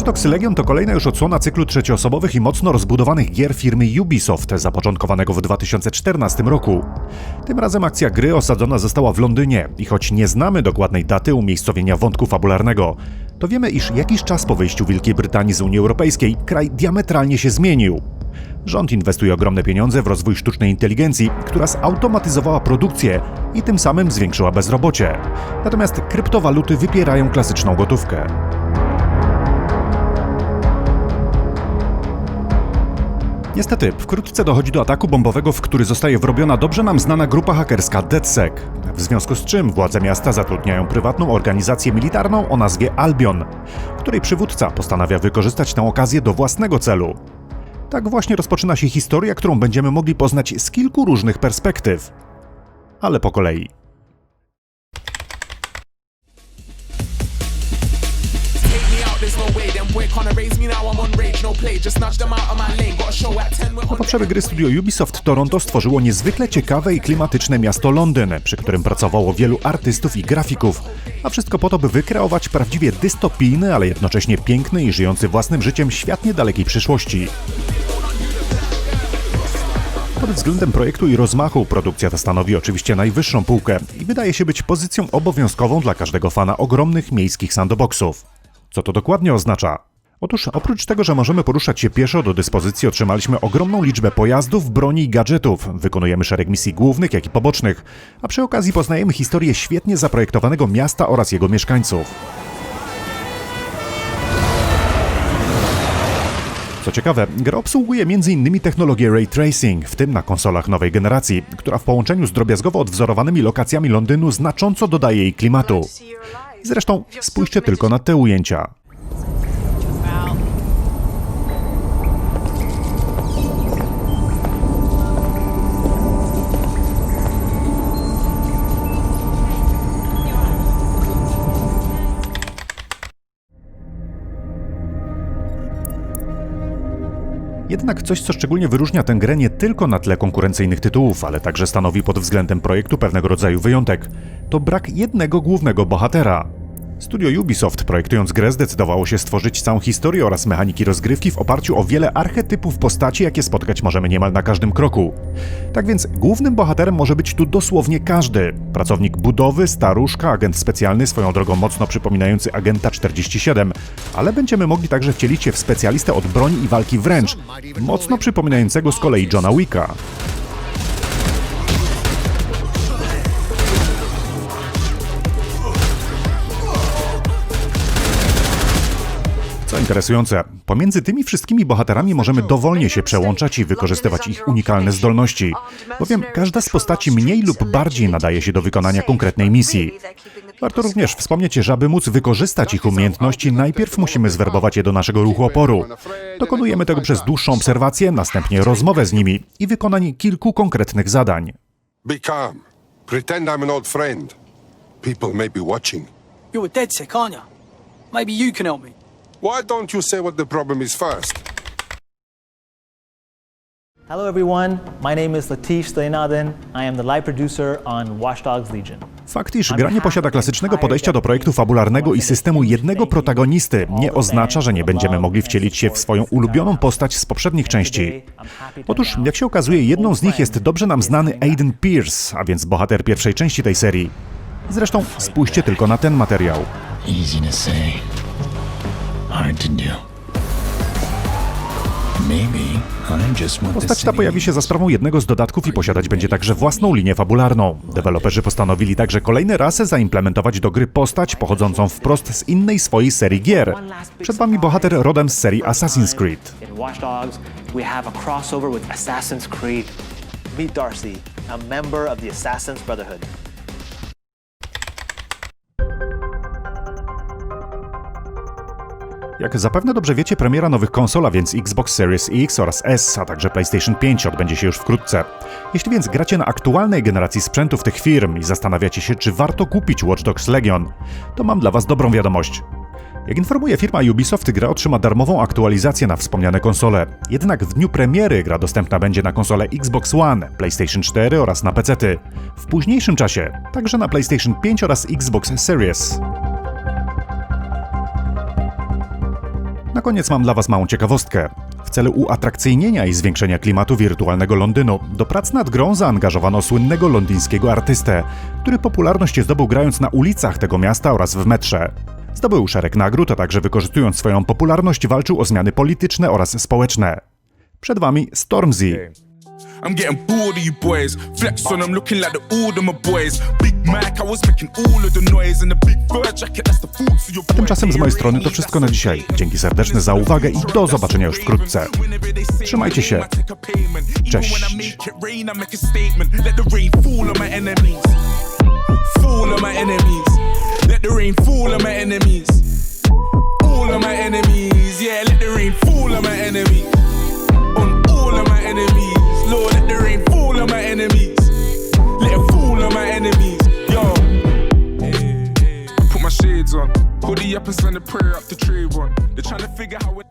Watch Dogs Legion to kolejna już odsłona cyklu trzecioosobowych i mocno rozbudowanych gier firmy Ubisoft, zapoczątkowanego w 2014 roku. Tym razem akcja gry osadzona została w Londynie i choć nie znamy dokładnej daty umiejscowienia wątku fabularnego, to wiemy, iż jakiś czas po wyjściu Wielkiej Brytanii z Unii Europejskiej kraj diametralnie się zmienił. Rząd inwestuje ogromne pieniądze w rozwój sztucznej inteligencji, która zautomatyzowała produkcję i tym samym zwiększyła bezrobocie. Natomiast kryptowaluty wypierają klasyczną gotówkę. Niestety, wkrótce dochodzi do ataku bombowego, w który zostaje wrobiona dobrze nam znana grupa hakerska DedSec. W związku z czym władze miasta zatrudniają prywatną organizację militarną o nazwie Albion, której przywódca postanawia wykorzystać tę okazję do własnego celu. Tak właśnie rozpoczyna się historia, którą będziemy mogli poznać z kilku różnych perspektyw. Ale po kolei. Way. Them boy can't erase me now. I'm on rage, no play. Just nudge them out of my lane. Got a show at 10. We're Na on potrzeby gry studio Ubisoft Toronto stworzyło niezwykle ciekawe i klimatyczne miasto Londyn, przy którym pracowało wielu artystów i grafików, a wszystko po to, by wykreować prawdziwie dystopijny, ale jednocześnie piękny i żyjący własnym życiem świat niedalekiej przyszłości. Pod względem projektu i rozmachu produkcja ta stanowi oczywiście najwyższą półkę i wydaje się być pozycją obowiązkową dla każdego fana ogromnych miejskich sandboxów. Co to dokładnie oznacza? Otóż oprócz tego, że możemy poruszać się pieszo, do dyspozycji otrzymaliśmy ogromną liczbę pojazdów, broni i gadżetów. Wykonujemy szereg misji głównych, jak i pobocznych, a przy okazji poznajemy historię świetnie zaprojektowanego miasta oraz jego mieszkańców. Co ciekawe, gra obsługuje m.in. technologię ray tracing, w tym na konsolach nowej generacji, która w połączeniu z drobiazgowo odwzorowanymi lokacjami Londynu znacząco dodaje jej klimatu. Zresztą spójrzcie tylko na te ujęcia. Jednak coś, co szczególnie wyróżnia tę grę nie tylko na tle konkurencyjnych tytułów, ale także stanowi pod względem projektu pewnego rodzaju wyjątek, to brak jednego głównego bohatera. Studio Ubisoft, projektując grę, zdecydowało się stworzyć całą historię oraz mechaniki rozgrywki w oparciu o wiele archetypów postaci, jakie spotkać możemy niemal na każdym kroku. Tak więc głównym bohaterem może być tu dosłownie każdy. Pracownik budowy, staruszka, agent specjalny, swoją drogą mocno przypominający agenta 47, ale będziemy mogli także wcielić się w specjalistę od broni i walki wręcz, mocno przypominającego z kolei Johna Wicka. Interesujące, pomiędzy tymi wszystkimi bohaterami możemy dowolnie się przełączać i wykorzystywać ich unikalne zdolności, bowiem każda z postaci mniej lub bardziej nadaje się do wykonania konkretnej misji. Warto również wspomnieć, że aby móc wykorzystać ich umiejętności, najpierw musimy zwerbować je do naszego ruchu oporu. Dokonujemy tego przez dłuższą obserwację, następnie rozmowę z nimi i wykonanie kilku konkretnych zadań. Be calm. Pretend I'm an old friend. People may be watching. You're a dead sick, aren't you? Maybe you can help me. Why don't you say what the problem is first? Hello everyone, my name is Latish Slaynaden. I am the live producer on Watch Dogs Legion. Fakt, iż gra nie posiada klasycznego podejścia do projektu fabularnego i systemu jednego protagonisty, nie oznacza, że nie będziemy mogli wcielić się w swoją ulubioną postać z poprzednich części. Otóż, jak się okazuje, jedną z nich jest dobrze nam znany Aiden Pierce, a więc bohater pierwszej części tej serii. Zresztą spójrzcie tylko na ten materiał. Easy to say, hard to do. Maybe I just want the Postać ta pojawi się za sprawą jednego z dodatków i posiadać będzie także własną linię fabularną. Deweloperzy postanowili także kolejne rasy zaimplementować do gry postać pochodzącą wprost z innej swojej serii gier. Przed wami bohater rodem z serii Assassin's Creed. In Watch Dogs, we have a crossover with Assassin's Creed. Meet Darcy, a member of the Assassin's Brotherhood. Jak zapewne dobrze wiecie, premiera nowych konsol, a więc Xbox Series X oraz S, a także PlayStation 5 odbędzie się już wkrótce. Jeśli więc gracie na aktualnej generacji sprzętów tych firm i zastanawiacie się, czy warto kupić Watch Dogs Legion, to mam dla Was dobrą wiadomość. Jak informuje firma Ubisoft, gra otrzyma darmową aktualizację na wspomniane konsole. Jednak w dniu premiery gra dostępna będzie na konsole Xbox One, PlayStation 4 oraz na PC. W późniejszym czasie także na PlayStation 5 oraz Xbox Series. Na koniec mam dla Was małą ciekawostkę. W celu uatrakcyjnienia i zwiększenia klimatu wirtualnego Londynu, do prac nad grą zaangażowano słynnego londyńskiego artystę, który popularność zdobył grając na ulicach tego miasta oraz w metrze. Zdobył szereg nagród, a także wykorzystując swoją popularność walczył o zmiany polityczne oraz społeczne. Przed Wami Stormzy. I'm getting bored of you boys. Flex on them, looking like the Alderman boys. Big Mac, I was making all of the noise. And the big fur jacket, that's the fruits of your. Tymczasem z mojej strony to wszystko na dzisiaj. Dzięki serdeczne za uwagę i do zobaczenia już wkrótce. Trzymajcie się. Cześć. Fall on my enemies. Let the rain fall on my enemies. All of my enemies. Yeah, let the rain fall on my enemies. Up and send a prayer up to Trayvon. They're trying to figure how it